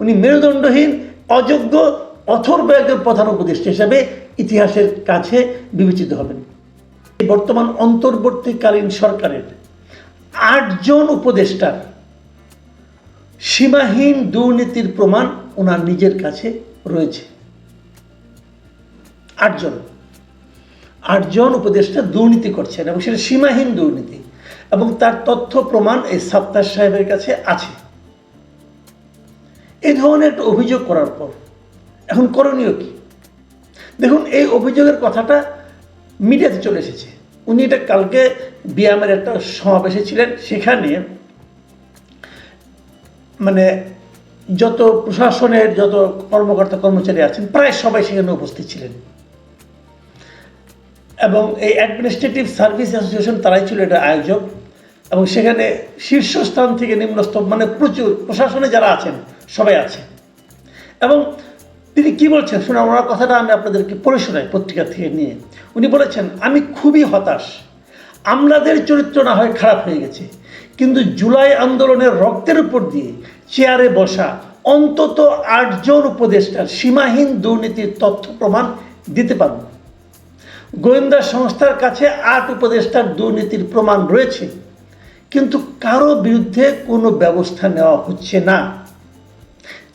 উনি মেরুদণ্ডহীন, অযোগ্য অথর্ব একজন প্রধান উপদেষ্টা হিসাবে ইতিহাসের কাছে বিবেচিত হবেন। এই বর্তমান অন্তর্বর্তীকালীন সরকারের আটজন উপদেষ্টার সীমাহীন দুর্নীতির প্রমাণ ওনার নিজের কাছে রয়েছে। আটজন আটজন উপদেষ্টা দুর্নীতি করছেন এবং সেটা সীমাহীন দুর্নীতি এবং তার তথ্য প্রমাণ এই সাত্তার সাহেবের কাছে আছে। এই ধরনের একটা অভিযোগ করার পর, এখন করণীয় কি? দেখুন, এই অভিযোগের কথাটা মিডিয়াতে চলে এসেছে। উনি এটা কালকে বিয়ামের একটা সমাবেশে ছিলেন, সেখানে মানে যত প্রশাসনের যত কর্মকর্তা, কর্মচারী আছেন, প্রায় সবাই সেখানে উপস্থিত ছিলেন। এবং এই অ্যাডমিনিস্ট্রেটিভ সার্ভিস অ্যাসোসিয়েশন তারাই ছিল এটা আয়োজক। এবং সেখানে শীর্ষস্থান থেকে নিম্নস্তর মানে প্রচুর প্রশাসনে যারা আছেন সবাই আছে। এবং তিনি কি বলছেন? শুনে ওনার কথাটা আমি আপনাদেরকে পড়ে শোনাই পত্রিকা থেকে নিয়ে। উনি বলেছেন, আমি খুবই হতাশ। আমলাদের চরিত্র না হয় খারাপ হয়ে গেছে। কিন্তু জুলাই আন্দোলনের রক্তের উপর দিয়ে চেয়ারে বসা অন্তত আটজন উপদেষ্টার সীমাহীন দুর্নীতির তথ্য প্রমাণ দিতে পারব। গোয়েন্দা সংস্থার কাছে আট উপদেষ্টার দুর্নীতির প্রমাণ রয়েছে। কিন্তু কারও বিরুদ্ধে কোনো ব্যবস্থা নেওয়া হচ্ছে না।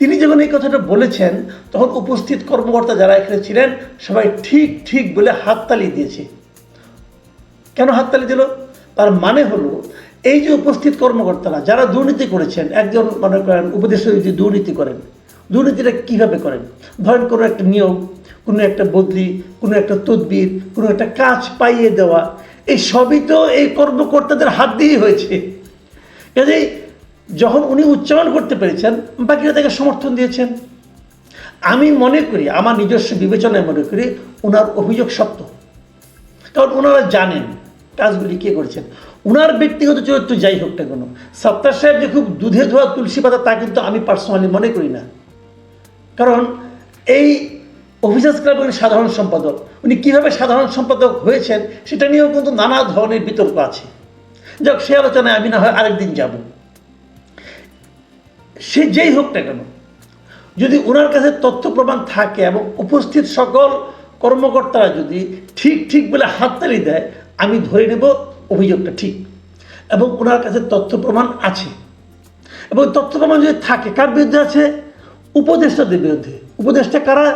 তিনি যখন এই কথাটা বলেছেন, তখন উপস্থিত কর্মকর্তা যারা এখানে ছিলেন, সবাই ঠিক ঠিক বলে হাততালি দিয়েছে। কেন হাততালি দিল? তার মানে হলো, এই যে উপস্থিত কর্মকর্তারা, যারা দুর্নীতি করেছেন, একজন মনে করেন উপদেষ্টা যদি দুর্নীতি করেন, দুর্নীতিটা কীভাবে করেন? ধরেন কোনো একটা নিয়োগ, কোনো একটা বদলি, কোনো একটা তদবির, কোনো একটা কাজ পাইয়ে দেওয়া, এই সবই তো এই কর্মকর্তাদের হাত দিয়েই হয়েছে। কাজেই যখন উনি উচ্চারণ করতে পেরেছেন, বাকিরা তাকে সমর্থন দিয়েছেন। আমি মনে করি, আমার নিজস্ব বিবেচনায় মনে করি ওনার অভিযোগ সত্য। কারণ ওনারা জানেন কাজগুলি কে করেছেন। ওনার ব্যক্তিগত চরিত্র যাই হোক না কোনো, সত্তার সাহেব যে খুব দুধে ধোয়া তুলসী পাতা, তা কিন্তু আমি পার্সোনালি মনে করি না। কারণ এই অফিসার্স ক্লাবের সাধারণ সম্পাদক। উনি কীভাবে সাধারণ সম্পাদক হয়েছেন, সেটা নিয়েও কিন্তু নানা ধরনের বিতর্ক আছে। যাক, সে আলোচনায় আমি না হয় আরেকদিন যাব। সে যেই হোক না কেন, যদি ওনার কাছে তথ্য প্রমাণ থাকে এবং উপস্থিত সকল কর্মকর্তারা যদি ঠিক ঠিক বলে হাততালি দেয়, আমি ধরে নেব অভিযোগটা ঠিক এবং ওনার কাছে তথ্য প্রমাণ আছে। এবং তথ্য প্রমাণ যদি থাকে, কার বিরুদ্ধে আছে? উপদেষ্টাদের বিরুদ্ধে। উপদেষ্টা কারা?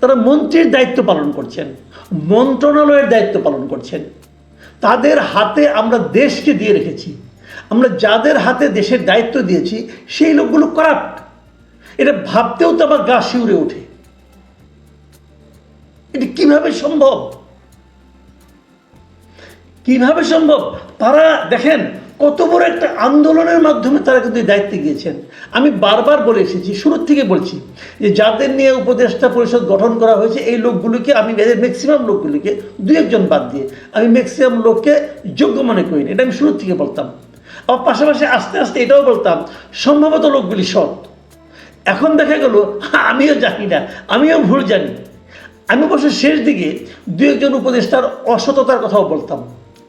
তারা মন্ত্রীর দায়িত্ব পালন করছেন, মন্ত্রণালয়ের দায়িত্ব পালন করছেন। তাদের হাতে আমরা দেশকে দিয়ে রেখেছি। আমরা যাদের হাতে দেশের দায়িত্ব দিয়েছি, সেই লোকগুলো করাপ্ট এটা ভাবতেও তো আমার গা শিউরে ওঠে। এটা কীভাবে সম্ভব? কীভাবে সম্ভব? তারা, দেখেন, কত বড় একটা আন্দোলনের মাধ্যমে তারা কিন্তু দায়িত্বে গিয়েছেন। আমি বারবার বলে এসেছি, শুরুর থেকে বলছি যে যাদের নিয়ে উপদেষ্টা পরিষদ গঠন করা হয়েছে, এই লোকগুলিকে আমি এদের ম্যাক্সিমাম লোকগুলিকে দু একজন বাদ দিয়ে আমি ম্যাক্সিমাম লোককে যোগ্য মনে করি না। এটা আমি শুরুর থেকে বলতাম। আবার পাশাপাশি আস্তে আস্তে এটাও বলতাম, সম্ভবত লোকগুলি সৎ। এখন দেখা গেল, আমিও জানি না, আমিও ভুল জানি। আমি অবশ্য শেষ দিকে দু একজন উপদেষ্টার অসততার কথাও বলতাম,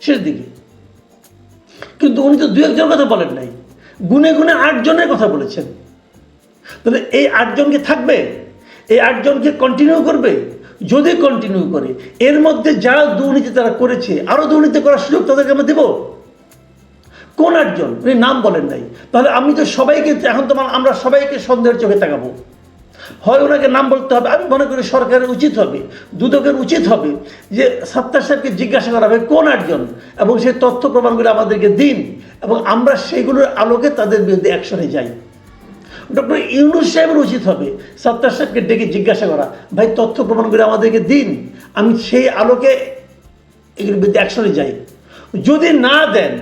শেষ দিকে। কিন্তু উনি তো দু একজন কথা বলেন নাই, গুনে গুনে আটজনের কথা বলেছেন। তাহলে এই আটজনকে থাকবে? এই আটজনকে কন্টিনিউ করবে? যদি কন্টিনিউ করে, এর মধ্যে যা দুর্নীতি তারা করেছে আরও দুর্নীতি করার সুযোগ তাদেরকে আমরা দেবো? কোন একজন? উনি নাম বলেন নাই। তাহলে আমি তো সবাইকে, এখন তো মানে আমরা সবাইকে সন্দেহের চোখে তাকাবো। হয় ওনাকে নাম বলতে হবে। আমি মনে করি সরকারের উচিত হবে, দুদকের উচিত হবে যে সাত্তার সাহেবকে জিজ্ঞাসা করা হবে কোন একজন এবং সেই তথ্য প্রমাণগুলো আমাদেরকে দিন এবং আমরা সেইগুলোর আলোকে তাদের বিরুদ্ধে অ্যাকশনে যাই। ডক্টর ইউনুস সাহেবের উচিত হবে সাত্তার সাহেবকে ডেকে জিজ্ঞাসা করা, ভাই, তথ্য প্রমাণগুলো আমাদেরকে দিন। আমি সেই আলোকে এগুলোর বিরুদ্ধে অ্যাকশনে যাই। যদি না দেন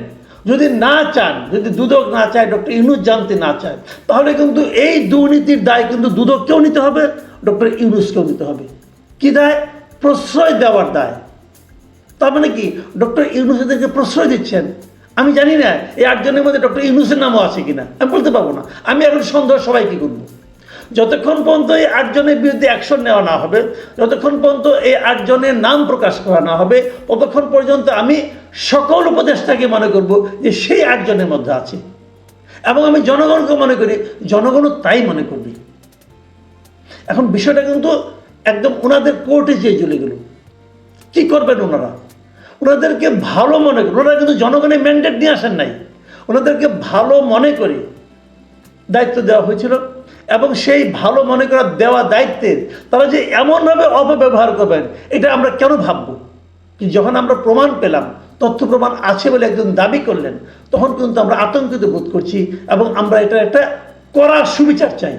যদি না চান, যদি দুদক না চায়, ডক্টর ইউনুস জানতে না চায়, তাহলে কিন্তু এই দুর্নীতির দায় কিন্তু দুদককেও নিতে হবে, ডক্টর ইউনুসকেও নিতে হবে। কি দায়? প্রশ্রয় দেওয়ার দায়। তার মানে কি? ডক্টর ইউনুস এদেরকে প্রশ্রয় দিচ্ছেন। আমি জানি না, এই আটজনের মধ্যে ডক্টর ইউনুসের নামও আছে কিনা, আমি বলতে পারব না। আমি এখন সন্দেহ সবাই কি করব? যতক্ষণ পর্যন্ত এই আটজনের বিরুদ্ধে অ্যাকশন নেওয়া না হবে, যতক্ষণ পর্যন্ত এই আটজনের নাম প্রকাশ করা না হবে, ততক্ষণ পর্যন্ত আমি সকল উপদেষ্টাকে মনে করব যে সেই আটজনের মধ্যে আছে। এবং আমি জনগণকে মনে করি, জনগণও তাই মনে করবে। এখন বিষয়টা কিন্তু একদম ওনাদের কোর্টে যেয়ে চলে গেল। কি করবেন ওনারা? ওনাদেরকে ভালো মনে করে ওনারা কিন্তু জনগণের ম্যান্ডেট নিয়ে আসেন নাই। ওনাদেরকে ভালো মনে করে দায়িত্ব দেওয়া হয়েছিল এবং সেই ভালো মনে করা দেওয়া দায়িত্বের তারা যে এমনভাবে অপব্যবহার করবেন, এটা আমরা কেন ভাববো? যখন আমরা প্রমাণ পেলাম তথ্য প্রমাণ আছে বলে একজন দাবি করলেন, তখন কিন্তু আমরা আতঙ্কিত বোধ করছি এবং আমরা এটা একটা করার সুবিচার চাই।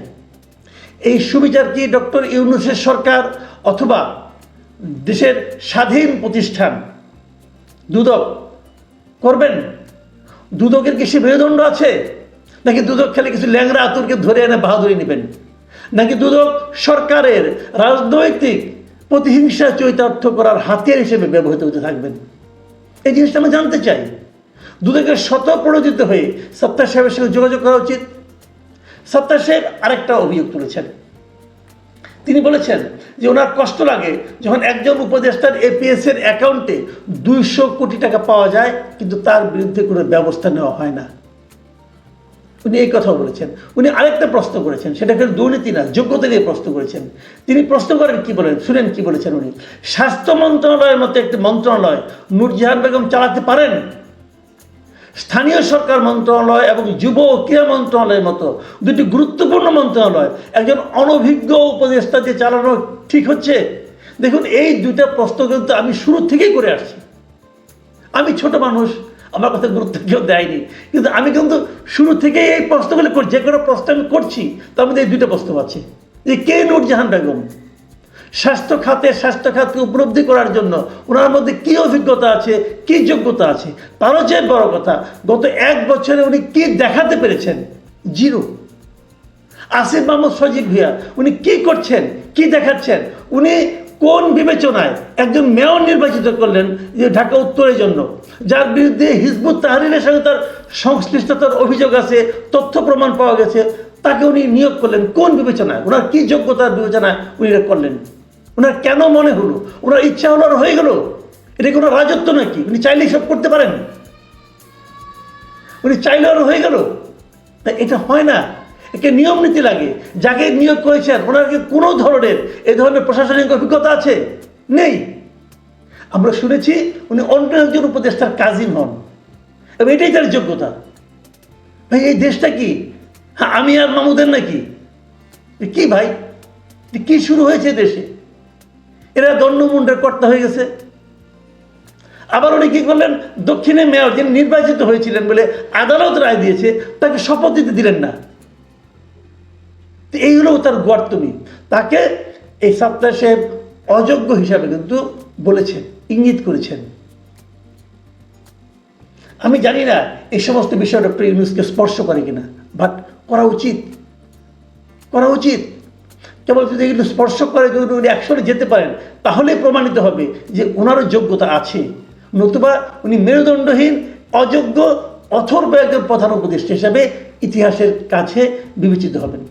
এই সুবিচার কি ডক্টর ইউনুসের সরকার অথবা দেশের স্বাধীন প্রতিষ্ঠান দুদক করবেন? দুদকের কি সে মেরুদণ্ড আছে? নাকি দুদক খেলে কিছু ল্যাংরা আতুরকে ধরে এনে বাহাদুরি নেবেন? নাকি দুদক সরকারের রাজনৈতিক প্রতিহিংসা চৈতার্থ করার হাতিয়ার হিসেবে ব্যবহৃত হতে থাকবেন? এই জিনিসটা আমরা জানতে চাই। দুদকের শত প্রণোদিত হয়ে সত্তার সাহেবের সঙ্গে যোগাযোগ করা উচিত। সত্তার সাহেব আরেকটা অভিযোগ তুলেছেন। তিনি বলেছেন যে ওনার কষ্ট লাগে যখন একজন উপদেষ্টার এপিএস এর অ্যাকাউন্টে দুইশো কোটি টাকা পাওয়া যায়, কিন্তু তার বিরুদ্ধে কোনো ব্যবস্থা নেওয়া হয় না। উনি এই কথা বলেছেন। উনি আরেকটা প্রশ্ন করেছেন, সেটা কিন্তু দুর্নীতি না, যোগ্যতা নিয়ে প্রশ্ন করেছেন। তিনি প্রশ্ন করেন কি বলেন, শুনেন কি বলেছেন উনি। স্বাস্থ্য মন্ত্রণালয়ের মতো একটি মন্ত্রণালয় নূরজাহান বেগম চালাতে পারেন? স্থানীয় সরকার মন্ত্রণালয় এবং যুব ক্রীড়া মন্ত্রণালয়ের মতো দুটি গুরুত্বপূর্ণ মন্ত্রণালয় একজন অনভিজ্ঞ উপদেষ্টা যে চালানো ঠিক হচ্ছে? দেখুন, এই দুটা প্রশ্ন কিন্তু আমি শুরু থেকেই করে আসছি। আমি ছোট মানুষ আমার কথা গুরুত্ব কেউ দেয়নি। কিন্তু আমি কিন্তু শুরু থেকেই এই প্রশ্নগুলো করছি যে কোনো প্রশ্ন আমি করছি, তার মধ্যে এই দুইটা প্রশ্ন আছে। যে কে নূরজাহান বেগম স্বাস্থ্য খাতে স্বাস্থ্য খাতকে উপলব্ধি করার জন্য ওনার মধ্যে কি অভিজ্ঞতা আছে, কি যোগ্যতা আছে? তারও যে বড় কথা, গত এক বছরে উনি কি দেখাতে পেরেছেন? জিরো। আসিফ মাহমুদ সজিব ভিয়া উনি কি করছেন, কি দেখাচ্ছেন? উনি কোন বিবেচনায় একজন মেয়র নির্বাচিত করলেন যে ঢাকা উত্তরের জন্য? যার বিরুদ্ধে হিজবুত তাহরিনের সঙ্গে তার সংশ্লিষ্টতার অভিযোগ আছে, তথ্য প্রমাণ পাওয়া গেছে, তাকে উনি নিয়োগ করলেন। কোন বিবেচনায়? ওনার কি যোগ্যতার বিবেচনায় উনি করলেন? ওনার কেন মনে হলো? ওনার ইচ্ছা হলো আর হয়ে গেল? এটা কোনো রাজত্ব নাকি? উনি চাইলেই সব করতে পারেন। উনি চাইলে আরও হয়ে গেল? তা এটা হয় না। একে নিয়ম নীতি লাগে। যাকে নিয়োগ করেছেন ওনার কি কোনো ধরনের এই ধরনের প্রশাসনিক অভিজ্ঞতা আছে? নেই। আমরা শুনেছি উনি অন্য একজন উপদেষ্টার কাজিন হন। এবং এটাই তার যোগ্যতা। ভাই, এই দেশটা কি? হ্যাঁ আমি আর মামুদের নাকি? কি ভাই? কি শুরু হয়েছে দেশে? এরা দণ্ডমুণ্ডের কর্তা হয়ে গেছে। আবার উনি কি করলেন? দক্ষিণে মেয়র যিনি নির্বাচিত হয়েছিলেন বলে আদালত রায় দিয়েছে, তাকে শপথ দিতে দিলেন না। তো এই হলো তার গর্তমি তাকে এই সপ্তাহ সাহেব অযোগ্য হিসাবে কিন্তু বলেছেন। ইঙ্গিত করেছেন। আমি জানি না এই সমস্ত বিষয় ডক্টর ইউনুসকে স্পর্শ করে কিনা বাট করা উচিত। করা উচিত। কেবল যদি এগুলো স্পর্শ করে যদি উনি অ্যাকশনে যেতে পারেন, তাহলেই প্রমাণিত হবে যে ওনারও যোগ্যতা আছে। নতুবা উনি মেরুদণ্ডহীন, অযোগ্য, অথর্ব একজন প্রধান উপদেষ্টা হিসাবে ইতিহাসের কাছে বিবেচিত হবেন।